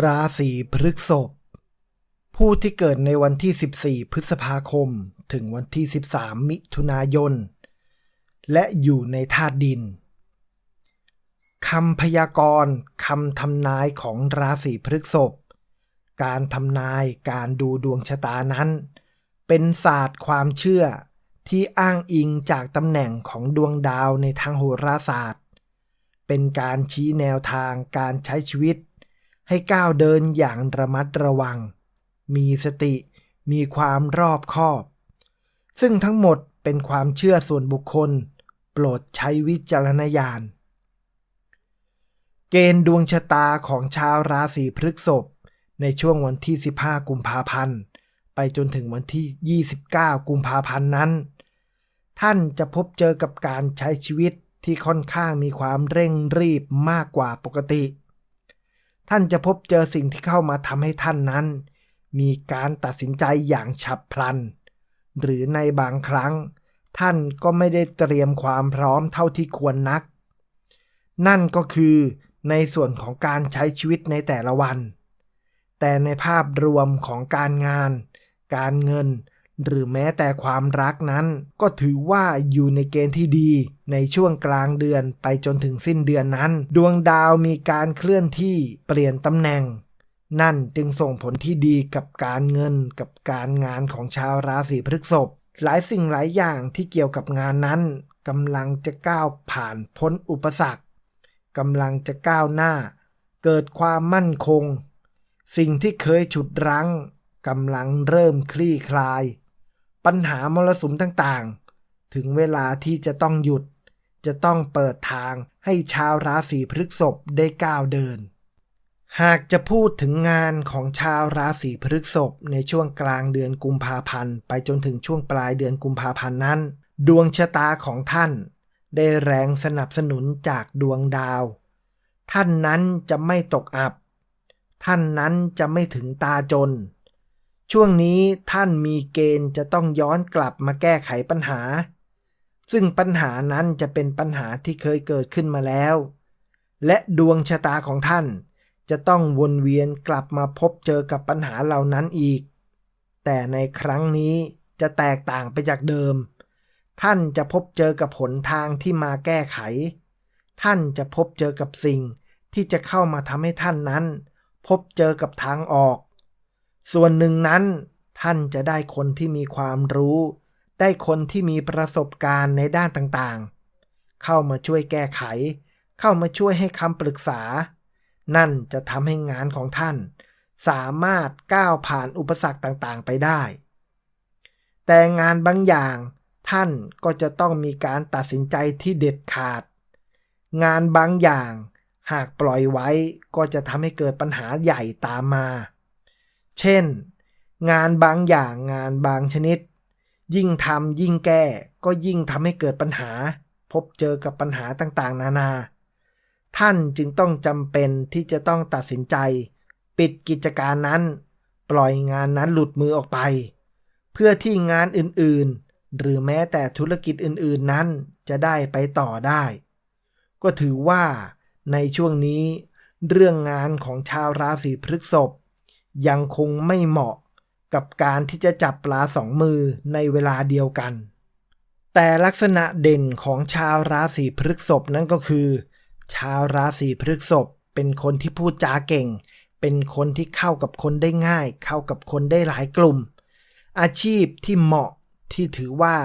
ราศีพฤษภผู้ที่เกิดในวันที่ 14 พฤษภาคม ถึงวันที่ 13 มิถุนายน และอยู่ในธาตุดินคำพยากรณ์คำทำนายของราศีพฤษภการทำนายการดูดวงชะตานั้น เป็นศาสตร์ความเชื่อที่อ้างอิงจากตำแหน่งของดวงดาวในทางโหราศาสตร์ เป็นการชี้แนวทางการใช้ชีวิต ให้ก้าวเดินอย่างระมัดระวัง มีสติ มีความรอบคอบ ซึ่งทั้งหมดเป็นความเชื่อส่วนบุคคล โปรดใช้วิจารณญาณ เกณฑ์ดวงชะตาของชาวราศีพฤกษภในช่วงวันที่ 15 กุมภาพันธ์ ไปจนถึงวันที่ 29 กุมภาพันธ์นั้น ท่านจะพบเจอกับการใช้ชีวิตที่ค่อนข้างมีความเร่งรีบมากกว่าปกติ ท่านจะพบเจอสิ่งที่เข้ามาทำให้ท่านนั้น มีการตัดสินใจอย่างฉับพลัน หรือในบางครั้ง ท่านก็ไม่ได้เตรียมความพร้อมเท่าที่ควรนัก นั่นก็คือในส่วนของการใช้ชีวิตในแต่ละวัน แต่ในภาพรวมของการงาน การเงิน หรือแม้แต่ความรักนั้น ก็ถือว่าอยู่ในเกณฑ์ที่ดี ในช่วงกลางเดือนไปจนถึงสิ้นเดือนนั้น ดวงดาวมีการเคลื่อนที่เปลี่ยนตำแหน่ง นั่นจึงส่งผลที่ดีกับการเงินกับการงานของชาวราศีพฤษภหลายสิ่งหลายอย่างที่เกี่ยวกับงานนั้นกำลังจะก้าวผ่านพ้นอุปสรรคกำลังจะก้าวหน้า เกิดความมั่นคง สิ่งที่เคยฉุดรั้งกำลังเริ่มคลี่คลาย ปัญหามรสุมต่างๆ ถึงเวลาที่จะต้องหยุด จะต้องเปิดทางให้ชาวราศีพฤษภได้ก้าวเดิน หากจะพูดถึงงานของชาวราศีพฤษภในช่วงกลางเดือนกุมภาพันธ์ ไปจนถึงช่วงปลายเดือนกุมภาพันธ์นั้น ดวงชะตาของท่าน ได้แรงสนับสนุนจากดวงดาว ท่านนั้นจะไม่ตกอับ ท่านนั้นจะไม่ถึงตาจน ช่วงนี้ท่านมีเกณฑ์จะต้องย้อนกลับมาแก้ไขปัญหา ซึ่งปัญหานั้นจะเป็นปัญหาที่เคยเกิดขึ้นมาแล้ว และดวงชะตาของท่านจะต้องวนเวียนกลับมาพบเจอกับปัญหาเหล่านั้นอีก แต่ในครั้งนี้จะแตกต่างไปจากเดิม ท่านจะพบเจอกับผลทางที่มาแก้ไข ท่านจะพบเจอกับสิ่งที่จะเข้ามาทำให้ท่านนั้น พบเจอกับทางออก ส่วนหนึ่งนั้น ท่านจะได้คนที่มีความรู้ ได้คนที่มีประสบการณ์ในด้านต่างๆ เข้ามาช่วยแก้ไข เข้ามาช่วยให้คำปรึกษา นั่นจะทำให้งานของท่าน สามารถก้าวผ่านอุปสรรคต่างๆ ไปได้ แต่งานบางอย่างท่านก็จะต้องมีการตัดสินใจที่เด็ดขาด งานบางอย่างหากปล่อยไว้ก็จะทำให้เกิดปัญหาใหญ่ตามมา เช่น งานบางอย่างงานบางชนิด ยิ่งทำยิ่งแก้ ก็ยิ่งทำให้เกิดปัญหา พบเจอกับปัญหาต่างๆ นานา ท่านจึงต้องจำเป็นที่จะต้องตัดสินใจ ปิดกิจการนั้น ปล่อยงานนั้นหลุดมือออกไป เพื่อที่งานอื่นๆ หรือแม้แต่ธุรกิจอื่นๆนั้นจะได้ไปต่อได้ ก็ถือว่าในช่วงนี้เรื่องงานของชาวราศีพฤษภ ยังคงไม่เหมาะกับการที่จะจับปลาสองมือในเวลาเดียวกัน แต่ลักษณะเด่นของชาวราศีพฤกษภนั่นก็คือ ชาวราศีพฤกษภเป็นคนที่พูดจาเก่ง เป็นคนที่เข้ากับคนได้ง่าย เข้ากับคนได้หลายกลุ่ม อาชีพที่เหมาะที่ถือว่า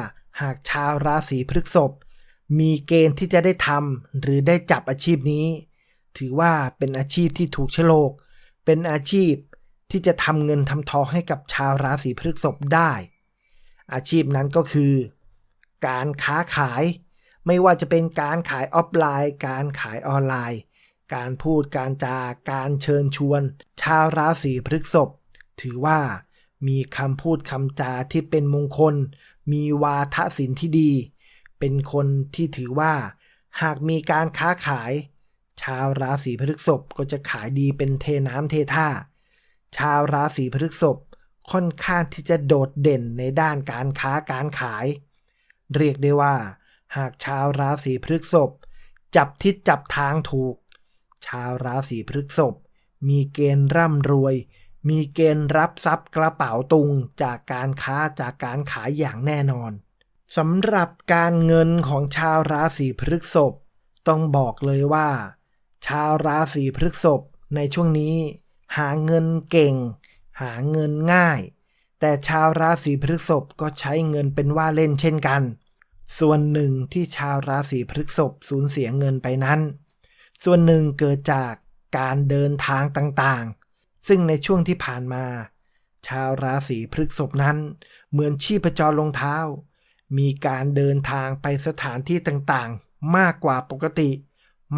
หากชาวราศีพฤกษภมีเกณฑ์ที่จะได้ทำหรือได้จับอาชีพนี้ ถือว่าเป็นอาชีพที่ถูกชโลก เป็นอาชีพ ที่จะทำเงินทำทองให้กับชาวราศีพฤษภได้ อาชีพนั้นก็คือ การค้าขาย ไม่ว่าจะเป็นการขายออฟไลน์ การขายออนไลน์ การพูดการจาการเชิญชวน ชาวราศีพฤษภถือว่ามีคำพูดคำจาที่เป็นมงคล มีวาทศิลป์ที่ดี เป็นคนที่ถือว่า หากมีการค้าขาย ชาวราศีพฤษภก็จะขายดีเป็นเทน้ำเทท่า ชาวราศีพฤษภค่อนข้างที่จะโดดเด่นในด้านการค้าการขาย เรียกได้ว่า หากชาวราศีพฤษภจับทิศจับทางถูก ชาวราศีพฤษภมีเกณฑ์ร่ำรวย มีเกณฑ์รับทรัพย์กระเป๋าตุงจากการค้าจากการขายอย่างแน่นอนสำหรับการเงินของชาวราศีพฤษภต้องบอกเลยว่า ชาวราศีพฤษภในช่วงนี้ หาเงินเก่ง หาเงินง่าย แต่ชาวราศีพฤษภก็ใช้เงินเป็นว่าเล่นเช่นกัน ส่วนหนึ่งที่ชาวราศีพฤษภสูญเสียเงินไปนั้น ส่วนหนึ่งเกิดจากการเดินทางต่างๆ ซึ่งในช่วงที่ผ่านมา ชาวราศีพฤษภนั้น เหมือนชีพจรลงเท้า มีการเดินทางไปสถานที่ต่างๆ มากกว่าปกติ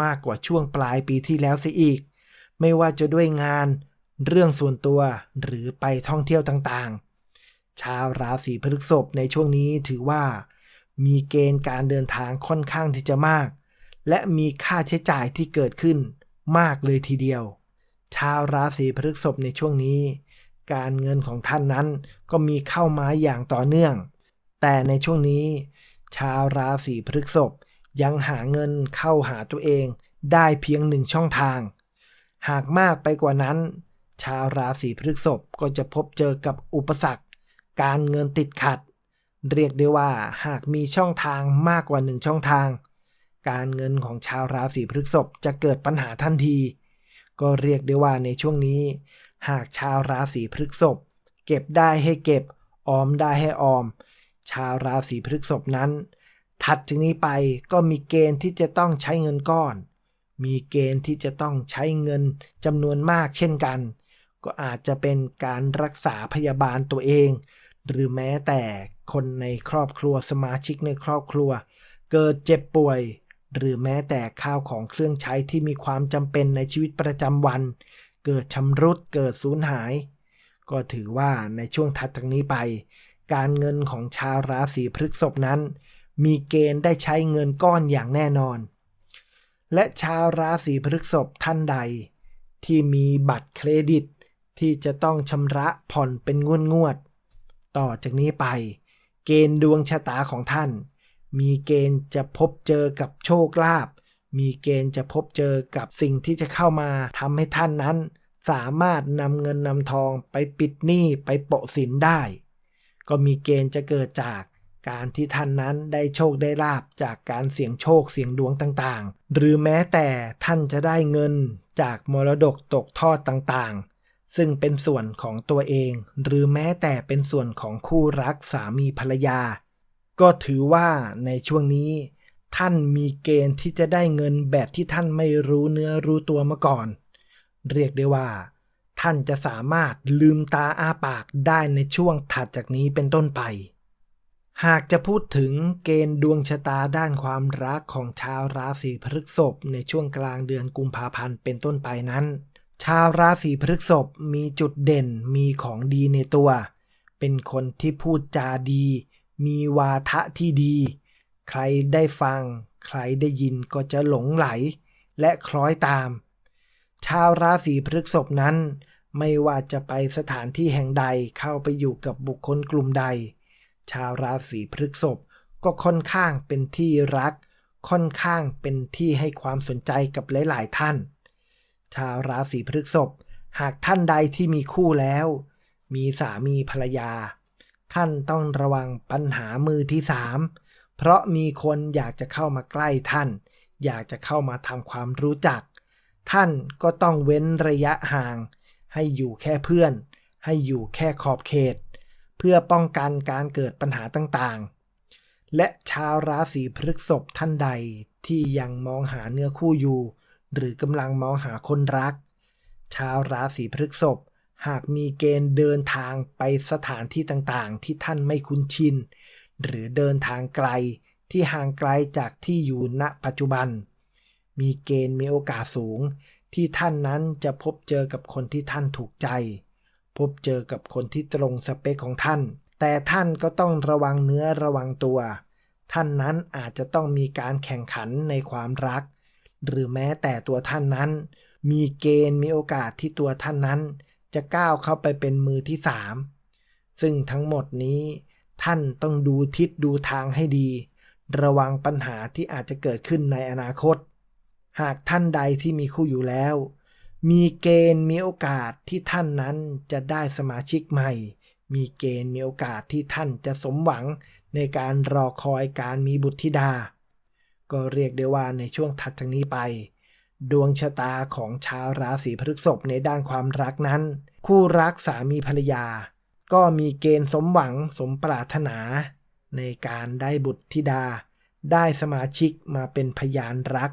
มากกว่าช่วงปลายปีที่แล้วเสียอีก ไม่ว่าจะด้วยงาน เรื่องส่วนตัวหรือไปท่องเที่ยวต่างๆ ชาวราศีพฤษภในช่วงนี้ถือว่า มีเกณฑ์การเดินทางค่อนข้างที่จะมาก และมีค่าใช้จ่ายที่เกิดขึ้นมากเลยทีเดียว ชาวราศีพฤษภในช่วงนี้ การเงินของท่านนั้นก็มีเข้ามาอย่างต่อเนื่อง แต่ในช่วงนี้ ชาวราศีพฤษภยังหาเงินเข้าหาตัวเองได้เพียงหนึ่งช่องทาง หากมากไปกว่านั้น ชาวราศีพฤษภก็จะพบเจอกับอุปสรรค การเงินติดขัด เรียกได้ว่าหากมีช่องทางมากกว่าหนึ่งช่องทาง การเงินของชาวราศีพฤษภจะเกิดปัญหาทันที ก็เรียกได้ว่าในช่วงนี้ หากชาวราศีพฤษภเก็บได้ให้เก็บ ออมได้ให้ออม ชาวราศีพฤษภนั้น ถัดจากนี้ไปก็มีเกณฑ์ที่จะต้องใช้เงินก้อน มีเกณฑ์ที่จะต้องใช้เงินจำนวนมากเช่นกัน ก็อาจจะเป็นการรักษาพยาบาลตัวเอง หรือแม้แต่คนในครอบครัวสมาชิกในครอบครัว เกิดเจ็บป่วย หรือแม้แต่ข้าวของเครื่องใช้ที่มีความจำเป็นในชีวิตประจำวัน เกิดชำรุดเกิดสูญหาย ก็ถือว่าในช่วงถัดจากนี้ไป การเงินของชาวราศีพฤษภนั้น มีเกณฑ์ได้ใช้เงินก้อนอย่างแน่นอน และชาวราศีพฤษภท่านใด ที่มีบัตรเครดิต ที่จะต้องชำระผ่อนเป็นงวดงวด ต่อจากนี้ไป เกณฑ์ดวงชะตาของท่าน มีเกณฑ์จะพบเจอกับโชคลาภมีเกณฑ์จะพบเจอกับสิ่งที่จะเข้ามาทำให้ท่านนั้น สามารถนำเงินนำทองไปปิดหนี้ไปโปะสินได้ ก็มีเกณฑ์จะเกิดจาก การที่ท่านนั้นได้โชคได้ลาบจากการเสี่ยงโชคเสี่ยงดวงต่างๆ หรือแม้แต่ท่านจะได้เงินจากมรดกตกทอดต่างๆ ซึ่งเป็นส่วนของตัวเอง หรือแม้แต่เป็นส่วนของคู่รักสามีภรรยา ก็ถือว่าในช่วงนี้ ท่านมีเกณฑ์ที่จะได้เงินแบบที่ท่านไม่รู้เนื้อรู้ตัวมาก่อน เรียกได้ว่า ท่านจะสามารถลืมตาอ้าปากได้ในช่วงถัดจากนี้เป็นต้นไป หากจะพูดถึงเกณฑ์ดวงชะตาด้านความรักของชาวราศีพฤษภในช่วงกลางเดือนกุมภาพันธ์เป็นต้นไปนั้น ชาวราศีพฤษภมีจุดเด่นมีของดีในตัว เป็นคนที่พูดจาดี มีวาทะที่ดี ใครได้ฟัง ใครได้ยินก็จะหลงไหล และคล้อยตาม ชาวราศีพฤษภนั้น ไม่ว่าจะไปสถานที่แห่งใดเข้าไปอยู่กับบุคคลกลุ่มใด ชาวราศีพฤษภก็ค่อนข้างเป็นที่รัก ค่อนข้างเป็นที่ให้ความสนใจกับหลาย ๆ ท่าน ชาวราศีพฤษภหากท่านใดที่มีคู่แล้ว มีสามีภรรยา ท่านต้องระวังปัญหามือที่สามเพราะมีคนอยากจะเข้ามาใกล้ท่าน อยากจะเข้ามาทำความรู้จัก ท่านก็ต้องเว้นระยะห่าง ให้อยู่แค่เพื่อน ให้อยู่แค่ขอบเขต เพื่อป้องกันการเกิดปัญหาต่างๆ และชาวราศีพฤษภท่านใดที่ยังมองหาเนื้อคู่อยู่ หรือกำลังมองหาคนรัก ชาวราศีพฤษภหากมีเกณฑ์เดินทางไปสถานที่ต่างๆ ที่ท่านไม่คุ้นชิน หรือเดินทางไกลที่ห่างไกลจากที่อยู่ณปัจจุบัน มีเกณฑ์มีโอกาสสูง ที่ท่านนั้นจะพบเจอกับคนที่ท่านถูกใจ พบเจอกับคนที่ตรงสเปคของท่าน แต่ท่านก็ต้องระวังเนื้อระวังตัว ท่านนั้นอาจจะต้องมีการแข่งขันในความรัก หรือแม้แต่ตัวท่านนั้น มีเกณฑ์มีโอกาสที่ตัวท่านนั้น จะก้าวเข้าไปเป็นมือที่สามซึ่งทั้งหมดนี้ ท่านต้องดูทิศดูทางให้ดี ระวังปัญหาที่อาจจะเกิดขึ้นในอนาคต หากท่านใดที่มีคู่อยู่แล้ว มีเกณฑ์มีโอกาสที่ท่านนั้นจะได้สมาชิกใหม่ มีเกณฑ์มีโอกาสที่ท่านจะสมหวังในการรอคอยการมีบุตรธิดา ก็เรียกได้ว่าในช่วงถัดจากนี้ไป ดวงชะตาของชาวราศีพฤษภในด้านความรักนั้น คู่รักสามีภรรยา ก็มีเกณฑ์สมหวังสมปรารถนา ในการได้บุตรธิดา ได้สมาชิกมาเป็นพยานรัก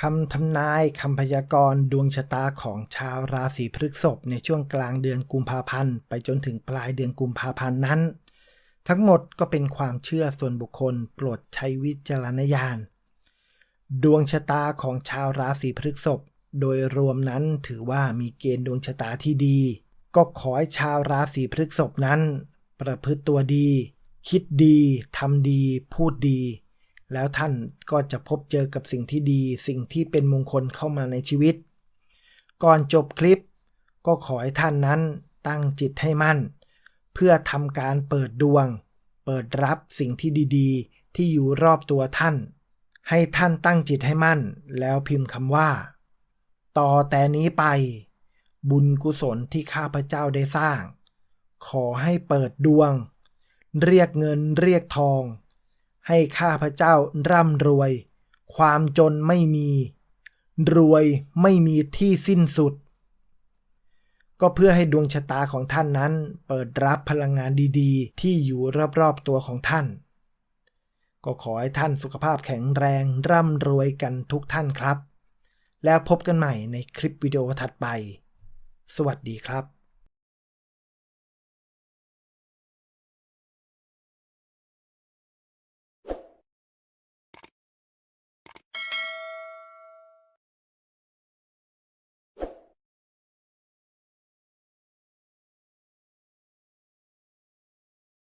คำทำนายคำพยากรณ์ดวงชะตาของชาวราศีพฤษภในช่วงกลางเดือนกุมภาพันธ์ ไปจนถึงปลายเดือนกุมภาพันธ์นั้น ทั้งหมดก็เป็นความเชื่อส่วนบุคคลโปรดใช้วิจารณญาณ ดวงชะตาของชาวราศีพฤษภโดยรวมนั้นถือว่ามีเกณฑ์ดวงชะตาที่ดี ก็ขอให้ชาวราศีพฤษภนั้น ประพฤติตัวดี คิดดีทำดี พูดดี แล้วท่านก็จะพบเจอกับสิ่งที่ดี สิ่งที่เป็นมงคลเข้ามาในชีวิต ก่อนจบคลิป ก็ขอให้ท่านนั้นตั้งจิตให้มั่น เพื่อทำการเปิดดวง เปิดรับสิ่งที่ดีๆ ที่อยู่รอบตัวท่าน ให้ท่านตั้งจิตให้มั่น แล้วพิมพ์คำว่า ต่อแต่นี้ไป บุญกุศลที่ข้าพเจ้าได้สร้าง ขอให้เปิดดวง เรียกเงินเรียกทอง ให้ข้าพเจ้าร่ำรวย ความจนไม่มี รวยไม่มีที่สิ้นสุด ก็เพื่อให้ดวงชะตาของท่านนั้น เปิดรับพลังงานดีๆ ที่อยู่รอบๆตัวของท่าน ก็ขอให้ท่านสุขภาพแข็งแรงร่ำรวยกันทุกท่านครับ แล้วพบกันใหม่ในคลิปวิดีโอถัดไป สวัสดีครับ